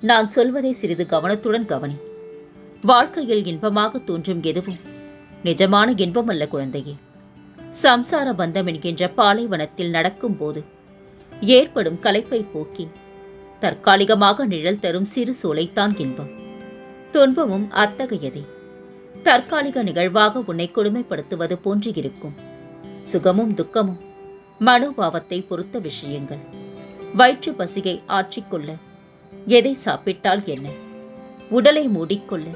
நான் சொல்வதை சிறிது கவனத்துடன் கவனி. வாழ்க்கையில் இன்பமாக தோன்றும் எதுவும் நிஜமான இன்பமல்ல குழந்தையே. சம்சார பந்தம் என்கின்ற பாலைவனத்தில் நடக்கும்போது ஏற்படும் கலைப்பை போக்கி தற்காலிகமாக நிழல் தரும் சிறு சோலைத்தான் இன்பம். துன்பமும் அத்தகையதே. தற்காலிக நிகழ்வாக உன்னை கொடுமைப்படுத்துவது போன்று இருக்கும். சுகமும் துக்கமும் மனோபாவத்தை பொறுத்த விஷயங்கள். வயிற்று பசியை ஆற்றிக்கொள்ள எதை சாப்பிட்டால் என்ன? உடலை மூடிக்கொள்ள.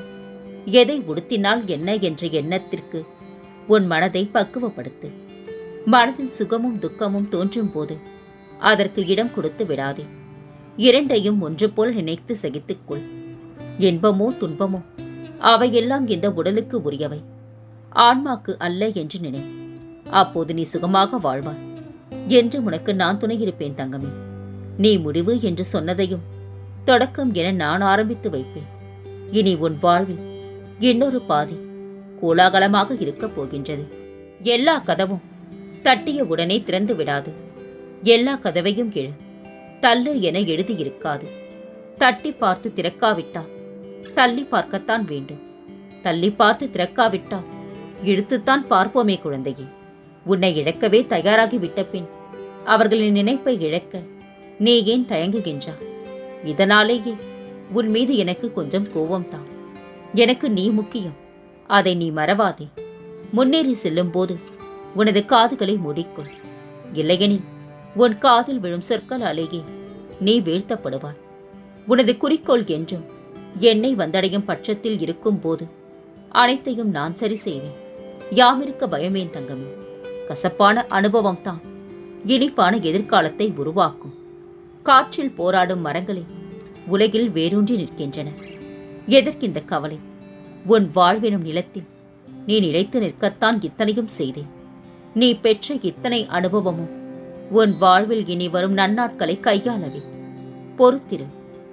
எதை உடுத்தினால் என்ன என்ற எண்ணத்திற்கு உன் மனதை பக்குவப்படுத்து. மனதில் சுகமும் துக்கமும் தோன்றும் போது அதற்கு இடம் கொடுத்து விடாதே. இரண்டையும் ஒன்று போல் நினைத்து சகித்துக்கொள். இன்பமோ துன்பமோ அவையெல்லாம் இந்த உடலுக்கு உரியவை. ஆன்மாக்கு அல்ல என்று நினை. அப்போது நீ சுகமாக வாழ்வாய். என்று உனக்கு நான் துணையிருப்பேன் தங்கமே. நீ முடிவு என்று சொன்னதையும் தொடக்கம் என நான் ஆரம்பித்து வைப்பேன். இனி உன் வாழ்வில் இன்னொரு பாதி கோலாகலமாக இருக்கப் போகின்றது. எல்லா கதவும் தட்டிய உடனே திறந்து விடாது. எல்லா கதவையும் கிழ தள்ளு என எழுதியிருக்காது. தட்டி பார்த்து திறக்காவிட்டால் தள்ளி பார்க்கத்தான் வேண்டும். தள்ளி பார்த்து திறக்காவிட்டால் இழுத்துத்தான் பார்ப்போமே குழந்தையே. உன்னை இழக்கவே தயாராகி விட்ட பின் அவர்களின் நினைப்பை இழக்க நீ ஏன் தயங்குகின்றா இதனாலேயே உன் மீது எனக்கு கொஞ்சம் கோபம்தான். எனக்கு நீ முக்கியம். அதை நீ மறவாதே. முன்னேறி செல்லும்போது உனது காதுகளை முடிக்கும் இல்லையெனில் உன் காதில் விழும் சொற்களாலேயே நீ வீழ்த்தப்படுவாய். உனது குறிக்கோள் என்றும் என்னை வந்தடையும் பட்சத்தில் இருக்கும்போது அனைத்தையும் நான் சரி செய்வேன். யாமிருக்க பயமேன் தங்கமே. கசப்பான அனுபவம்தான் இனிப்பான எதிர்காலத்தை உருவாக்கும். காற்றில் போராடும் மரங்களே உலகில் வேரூன்றி நிற்கின்றன. எதற்கு இந்த கவலை? உன் வாழ்வெனும் நிலத்தில் நீ நிலைத்து நிற்கத்தான் இத்தனையும் செய்தேன். நீ பெற்ற இத்தனை அனுபவமும் உன் வாழ்வில் இனி வரும் நன்னாட்களை கையாளவே. பொறுத்திரு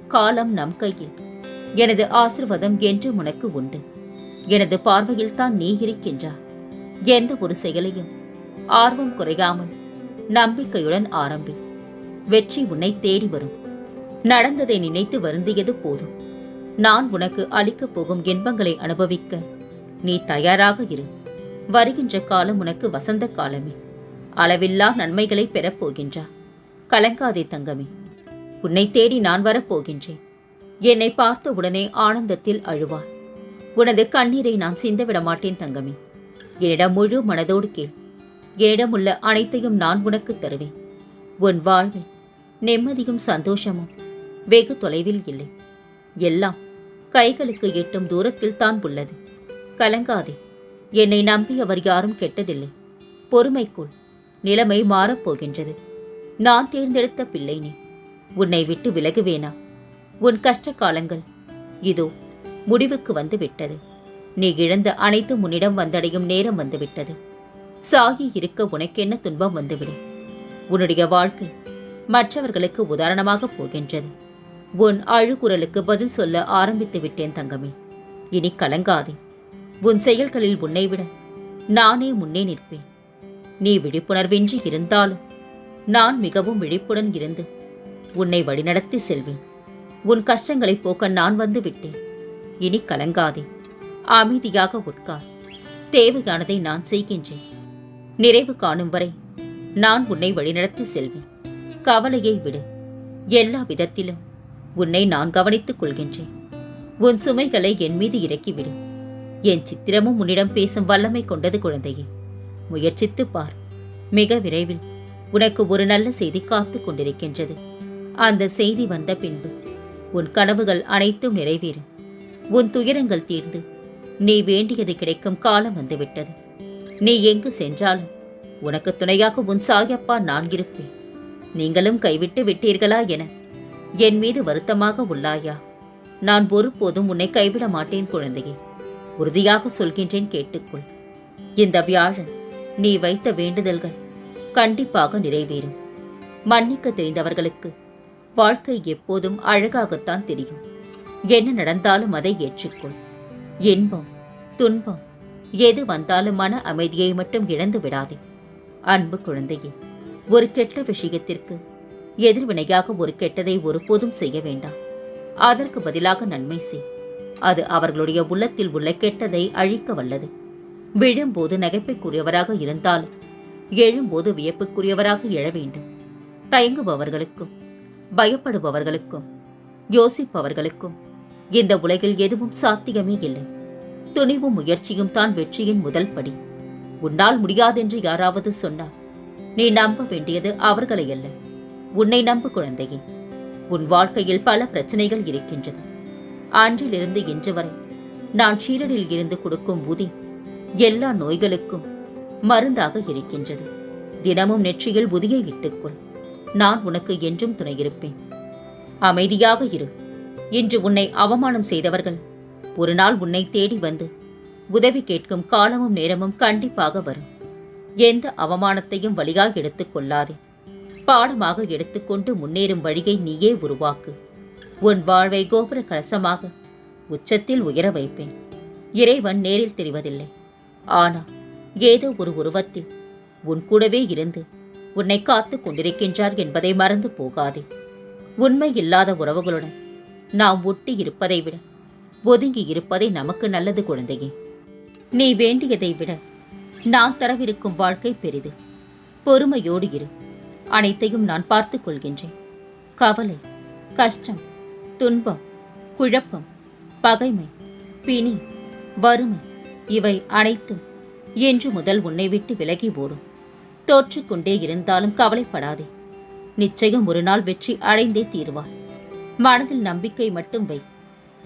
காலம் நம் கையில். எனது ஆசிர்வாதம் என்று உனக்கு உண்டு. எனது பார்வையில் தான் நீ இருக்கின்றாய் எந்த ஒரு செயலையும் ஆர்வம் குறையாமல் நம்பிக்கையுடன் ஆரம்பி. வெற்றி உன்னை தேடி வரும். நடந்ததை நினைத்து வருந்தியது போதும். நான் உனக்கு அளிக்கப் போகும் இன்பங்களை அனுபவிக்க நீ தயாராக இரு. வருகின்ற காலம் உனக்கு வசந்த காலமே. அளவில்லா நன்மைகளை பெறப் போகின்றா. கலங்காதே தங்கமே. உன்னை தேடி நான் வரப்போகின்றேன். என்னை பார்த்த உடனே ஆனந்தத்தில் அழுவார் உனது கண்ணீரை நான் சிந்தவிட மாட்டேன் தங்கமே. என்னிடம் முழு மனதோடு கேள். என்னிடம் உள்ள அனைத்தையும் நான் உனக்கு தருவேன். உன் வாழ்வில் நிம்மதியும் சந்தோஷமும் வெகு தொலைவில் இல்லை. எல்லாம் கைகளுக்கு எட்டும் தூரத்தில் தான் உள்ளது. கலங்காதே. என்னை நம்பி அவர் யாரும் கெட்டதில்லை. பொறுமைக்குள் நிலைமை மாறப்போகின்றது நான் தேர்ந்தெடுத்த பிள்ளை நீ. உன்னை விட்டு விலகுவேனா? உன் கஷ்ட காலங்கள். இதோ முடிவுக்கு வந்து விட்டது. நீ இழந்த அனைத்து உன்னிடம் வந்தடையும் நேரம் வந்துவிட்டது சாகி இருக்க உனக்கென்ன துன்பம் வந்துவிடும் உன்னுடைய வாழ்க்கை மற்றவர்களுக்கு உதாரணமாக போகின்றது. உன் அழுகுரலுக்கு பதில் சொல்ல ஆரம்பித்து விட்டேன் தங்கமே. இனி கலங்காதே. உன் செயல்களில் உன்னை விட நானே முன்னே நிற்பேன். நீ விழிப்புணர்வின்றி இருந்தாலும் நான் மிகவும் விழிப்புடன் இருந்து உன்னை வழிநடத்தி செல்வேன். உன் கஷ்டங்களை போக்க நான் வந்து விட்டேன். இனி கலங்காதே. அமைதியாக உட்கார். தேவையானதை நான் செய்கின்றேன். நிறைவு காணும் வரை நான் உன்னை வழிநடத்தி செல்வேன். கவலையை விடு. எல்லா விதத்திலும் உன்னை நான் கவனித்துக் கொள்கின்றேன். உன் சுமைகளை என் மீது இறக்கிவிடு. என் சித்திரமும் உன்னிடம் பேசும் வல்லமை கொண்டது குழந்தையே. முயற்சித்துப் பார். மிக விரைவில் உனக்கு ஒரு நல்ல செய்தி காத்துக் கொண்டிருக்கின்றது. அந்த செய்தி வந்த பின்பு உன் கனவுகள் அனைத்தும் நிறைவேறும். உன் துயரங்கள் தீர்ந்து நீ வேண்டியது கிடைக்கும் காலம் வந்துவிட்டது. நீ எங்கு சென்றாலும் உனக்கு துணையாக உன் சாயப்பா நான் இருப்பேன். நீங்களும் கைவிட்டு விட்டீர்களா என என் மீது வருத்தமாக உள்ளாயா? நான் ஒருபோதும் உன்னை கைவிட மாட்டேன் குழந்தையே. உறுதியாக சொல்கின்றேன் கேட்டுக்கொள். இந்த வியாழன் நீ வைத்த வேண்டுதல்கள் கண்டிப்பாக நிறைவேறும். மன்னிக்க தெரிந்தவர்களுக்கு வாழ்க்கை எப்போதும் அழகாகத்தான் தெரியும். என்ன நடந்தாலும் அதை ஏற்றுக்கொள். இன்பம் துன்பம் எது வந்தாலும் மன அமைதியை மட்டும் இழந்து விடாதே அன்பு குழந்தையே ஒரு கெட்ட விஷயத்திற்கு எதிர்வினையாக ஒரு கெட்டதை ஒருபோதும் செய்ய வேண்டாம். அதற்கு பதிலாக நன்மை செய். அது அவர்களுடைய உள்ளத்தில் உள்ள கெட்டதை அழிக்க வல்லது. விழும்போது நகைப்பைக்குரியவராக இருந்தாலும் எழும்போது வியப்புக்குரியவராக எழ வேண்டும். தயங்குபவர்களுக்கும் பயப்படுபவர்களுக்கும் யோசிப்பவர்களுக்கும் இந்த உலகில் எதுவும் சாத்தியமே இல்லை. துணிவும் முயற்சியும் தான் வெற்றியின் முதல் படி. உன்னால் முடியாதென்று யாராவது சொன்னார் நீ நம்ப வேண்டியது அவர்களை அல்ல உன்னை நம்பு குழந்தையே. உன் வாழ்க்கையில் பல பிரச்சனைகள் இருக்கின்றது. அன்றிலிருந்து இன்று வரை நான் ஷீரரில் இருந்து கொடுக்கும் உதி எல்லா நோய்களுக்கும் மருந்தாக இருக்கின்றது. தினமும் நெற்றியில் உதியை இட்டுக்கொள். நான் உனக்கு என்றும் துணையிருப்பேன் அமைதியாக இரு. இன்று உன்னை அவமானம் செய்தவர்கள் ஒரு நாள் உன்னை தேடி வந்து உதவி கேட்கும் காலமும் நேரமும் கண்டிப்பாக வரும். எந்த அவமானத்தையும் வழியாக எடுத்துக் கொள்ளாதே. பாடமாக எடுத்துக்கொண்டு முன்னேறும் வழியை நீயே உருவாக்கு. உன் வாழ்வை கோபுர கலசமாக உச்சத்தில் உயர வைப்பேன். இறைவன் நேரில் தெரிவதில்லை. ஆனால் ஏதோ ஒரு உருவத்தில் உன் கூடவே இருந்து உன்னை காத்து கொண்டிருக்கின்றார் என்பதை மறந்து போகாதே. உண்மை இல்லாத உறவுகளுடன் நாம் ஒட்டி இருப்பதை விட ஒதுங்கி இருப்பதை நமக்கு நல்லது குழந்தையே. நீ வேண்டியதை விட நான் தரவிருக்கும் வாழ்க்கை பெரிது. பொறுமையோடு இரு. அனைத்தையும் நான் பார்த்துக் கொள்கின்றேன். கவலை கஷ்டம் துன்பம் குழப்பம் பகைமை பிணி வறுமை இவை அனைத்தும் என்று முதல் உன்னை விட்டு விலகி ஓடும். தோற்றுக்கொண்டே இருந்தாலும் கவலைப்படாதே. நிச்சயம் ஒரு நாள் வெற்றி அடைந்தே தீர்வாள் மனதில் நம்பிக்கை மட்டும் வை.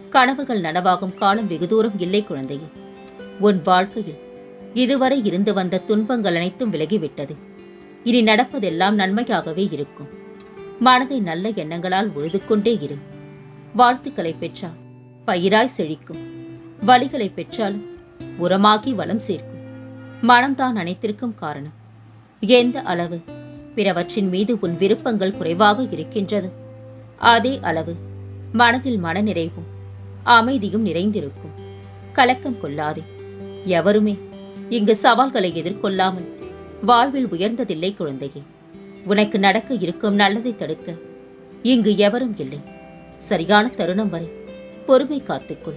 கனவுகள் நனவாகும் காலம் வெகு தூரம் இல்லை குழந்தையே. உன் வாழ்க்கையில் இதுவரை இருந்து வந்த துன்பங்கள் அனைத்தும் விலகிவிட்டது. இனி நடப்பதெல்லாம் நன்மையாகவே இருக்கும். மனதை நல்ல எண்ணங்களால் உழுது கொண்டே இரு. வாழ்த்துக்களை பெற்றால் பயிராய் செழிக்கும். வழிகளை பெற்றாலும் உரமாகி வளம் சேர்க்கும். மனம்தான் அனைத்திற்கும் காரணம். எந்த அளவு பிறவற்றின் மீது உன் விருப்பங்கள் குறைவாக இருக்கின்றது அதே அளவு மனதில் மனநிறைவும் அமைதியும் நிறைந்திருக்கும். கலக்கம் கொள்ளாதே. எவருமே இங்கு சவால்களை எதிர்கொள்ளாமல் வாழ்வில் உயர்ந்ததில்லை குழந்தையே. உனக்கு நடக்க இருக்கும் நல்லதை தடுக்க இங்கு எவரும் இல்லை. சரியான தருணம் வரை பொறுமை காத்துக்கொள்.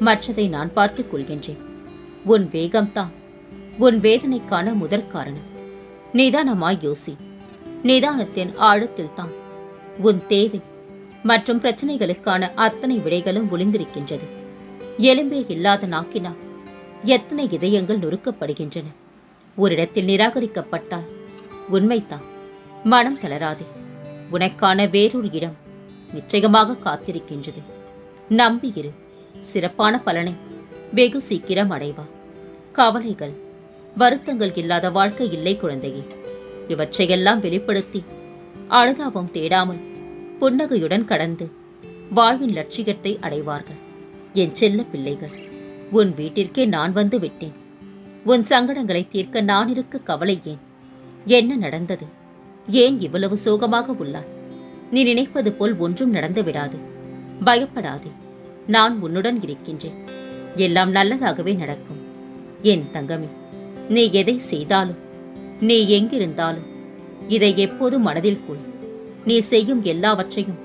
மற்றதை நான் பார்த்துக் கொள்கின்றேன். உன் வேகம்தான். உன் வேதனைக்கான முதற் காரணம். நிதானமாய் யோசி. நிதானத்தின் ஆழத்தில் தான் உன் தேவை மற்றும் பிரச்சனைகளுக்கான அத்தனை விடைகளும் ஒளிந்திருக்கின்றது. எலும்பே இல்லாத நாக்கினால் எத்தனை இதயங்கள் நொறுக்கப்படுகின்றன. ஒரு இடத்தில் நிராகரிக்கப்பட்டால் உண்மைதான். மனம் தளராதே. உனக்கான வேறொரு இடம் நிச்சயமாக காத்திருக்கின்றது. நம்பியிரு சிறப்பான பலனை வெகு சீக்கிரம் அடைவா. கவலைகள் வருத்தங்கள் இல்லாத வாழ்க்கை இல்லை குழந்தையே. இவற்றையெல்லாம் வெளிப்படுத்தி அனுதாபம் தேடாமல் புன்னகையுடன் கடந்து வாழ்வின் லட்சியத்தை அடைவார்கள். என் செல்ல பிள்ளைகள் உன் வீட்டிற்கே நான் வந்து விட்டேன். உன் சங்கடங்களை தீர்க்க நான் இருக்க கவலை ஏன்? என்ன நடந்தது? ஏன் இவ்வளவு சோகமாக உள்ளார் நீ நினைப்பது போல் ஒன்றும் நடந்து விடாது. பயப்படாதே. நான் உன்னுடன் இருக்கின்றேன். எல்லாம் நல்லதாகவே நடக்கும். என் தங்கமே நீ எதை செய்தாலும் நீ எங்கிருந்தாலும் இதை எப்போதும் மனதில் கொள். நீ செய்யும் எல்லாவற்றையும்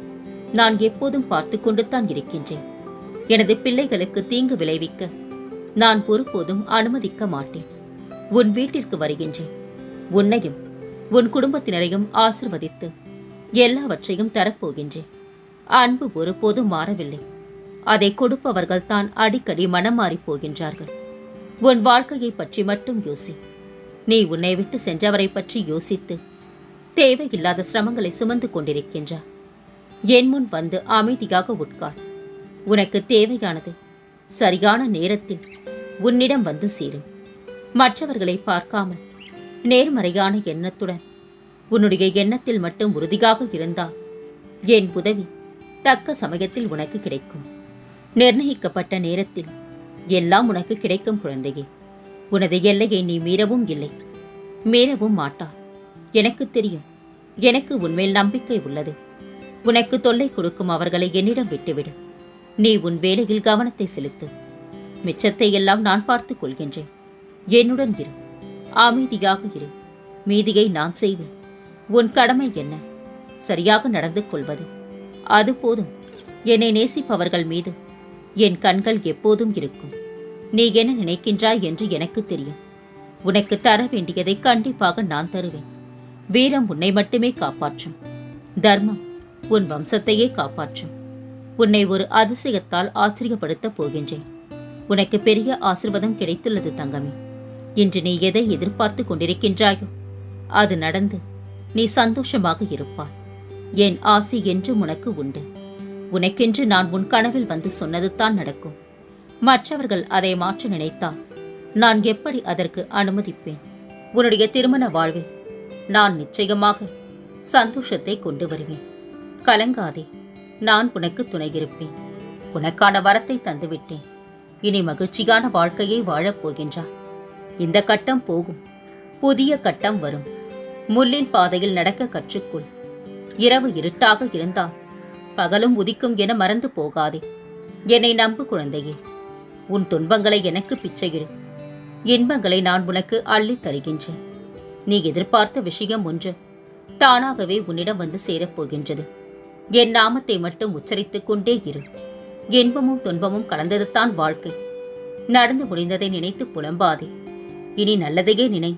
நான் எப்போதும் பார்த்து கொண்டுதான் இருக்கின்றேன். எனது பிள்ளைகளுக்கு தீங்கு விளைவிக்க நான் ஒருபோதும் அனுமதிக்க மாட்டேன். உன் வீட்டிற்கு வருகின்றேன். உன்னையும் உன் குடும்பத்தினரையும் ஆசிர்வதித்து எல்லாவற்றையும் தரப்போகின்றேன். அன்பு ஒருபோதும் மாறவில்லை. அதை கொடுப்பவர்கள் தான் அடிக்கடி மனம் மாறிப் போகின்றார்கள். உன் வாழ்க்கையை பற்றி மட்டும் யோசி. நீ உன்னை விட்டு சென்றவரை பற்றி யோசித்து தேவையில்லாத சிரமங்களை சுமந்து கொண்டிருக்கின்றார் என் முன் வந்து அமைதியாக உட்கார். உனக்கு தேவையானது சரியான நேரத்தில் உன்னிடம் வந்து சேரும். மற்றவர்களை பார்க்காமல் நேர்மறையான எண்ணத்துடன் உன்னுடைய எண்ணத்தில் மட்டும் உறுதியாக இருந்தால் என் உதவி தக்க சமயத்தில் உனக்கு கிடைக்கும். நிர்ணயிக்கப்பட்ட நேரத்தில் எல்லாம் உனக்கு கிடைக்கும் குழந்தையே. உனது எல்லையை நீ மீறவும் இல்லை. மீறவும் மாட்டா. எனக்கு தெரியும். எனக்கு உன்மேல் நம்பிக்கை உள்ளது. உனக்கு தொல்லை கொடுக்கும் அவர்களை என்னிடம் விட்டுவிடு. நீ உன் வேலையில் கவனத்தை செலுத்து. மிச்சத்தை எல்லாம் நான் பார்த்துக் கொள்கின்றேன். என்னுடன் இரு. அமைதியாக இரு. மீதியை நான் செய்வேன். உன் கடமை என்ன? சரியாக நடந்து கொள்வது. அது போதும். என்னை நேசிப்பவர்கள் மீது. என் கண்கள் எப்போதும் இருக்கும். நீ என்ன நினைக்கின்றாய் என்று எனக்கு தெரியும். உனக்கு தர வேண்டியதை கண்டிப்பாக நான் தருவேன். வீரம் உன்னை மட்டுமே காப்பாற்றும். தர்மம் உன் வம்சத்தையே காப்பாற்றும். உன்னை ஒரு அதிசயத்தால் ஆச்சரியப்படுத்தப் போகின்றேன். உனக்கு பெரிய ஆசிர்வாதம் கிடைத்துள்ளது தங்கமே. இன்று நீ எதை எதிர்பார்த்து கொண்டிருக்கின்றாயோ அது நடந்து நீ சந்தோஷமாக இருப்பாய். என் ஆசை என்றும் உனக்கு உண்டு. உனக்கென்று நான் உன் கனவில் வந்து சொன்னதுதான் நடக்கும். மற்றவர்கள் அதை மாற்ற நினைத்தால் நான் எப்படி அதற்கு அனுமதிப்பேன்? உன்னுடைய திருமண வாழ்வில் நான் நிச்சயமாக சந்தோஷத்தை கொண்டு வருவேன். கலங்காதே நான் உனக்கு துணையிருப்பேன் உனக்கான வரத்தை தந்துவிட்டேன். இனி மகிழ்ச்சியான வாழ்க்கையை வாழப்போகின்றார் இந்த கட்டம் போகும். புதிய கட்டம் வரும். முள்ளின் பாதையில் நடக்க கற்றுக்கொள். இரவு இருட்டாக இருந்தால் பகலும் உதிக்கும் என மறந்து போகாதே. என்னை நம்பு குழந்தையே. உன் துன்பங்களை எனக்கு பிச்சையிடு. இன்பங்களை நான் உனக்கு அள்ளித் தருகின்றேன். நீ எதிர்பார்த்த விஷயம் ஒன்று தானாகவே உன்னிடம் வந்து சேரப்போகின்றது என் நாமத்தை மட்டும் உச்சரித்துக் கொண்டே இரு. இன்பமும் துன்பமும் கலந்ததுதான் வாழ்க்கை. நடந்து முடிந்ததை நினைத்து புலம்பாதே. இனி நல்லதையே நினை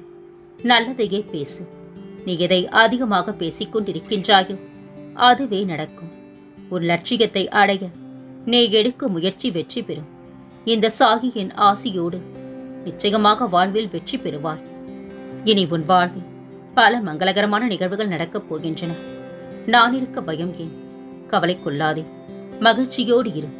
நல்லதையே பேசு. நீ எதை அதிகமாக பேசிக் கொண்டிருக்கின்றாயோ அதுவே நடக்கும். ஒரு லட்சியத்தை அடைய நீ எடுக்கும் முயற்சி வெற்றி பெறும். இந்த சாகியின் ஆசியோடு நிச்சயமாக வாழ்வில் வெற்றி பெறுவாய். இனி உன் வாழ்வில் பல மங்களகரமான நிகழ்வுகள் நடக்கப் போகின்றன. நான் இருக்க பயம் ஏன்? கவலை கொள்ளாதே. மகிழ்ச்சியோடு இரு.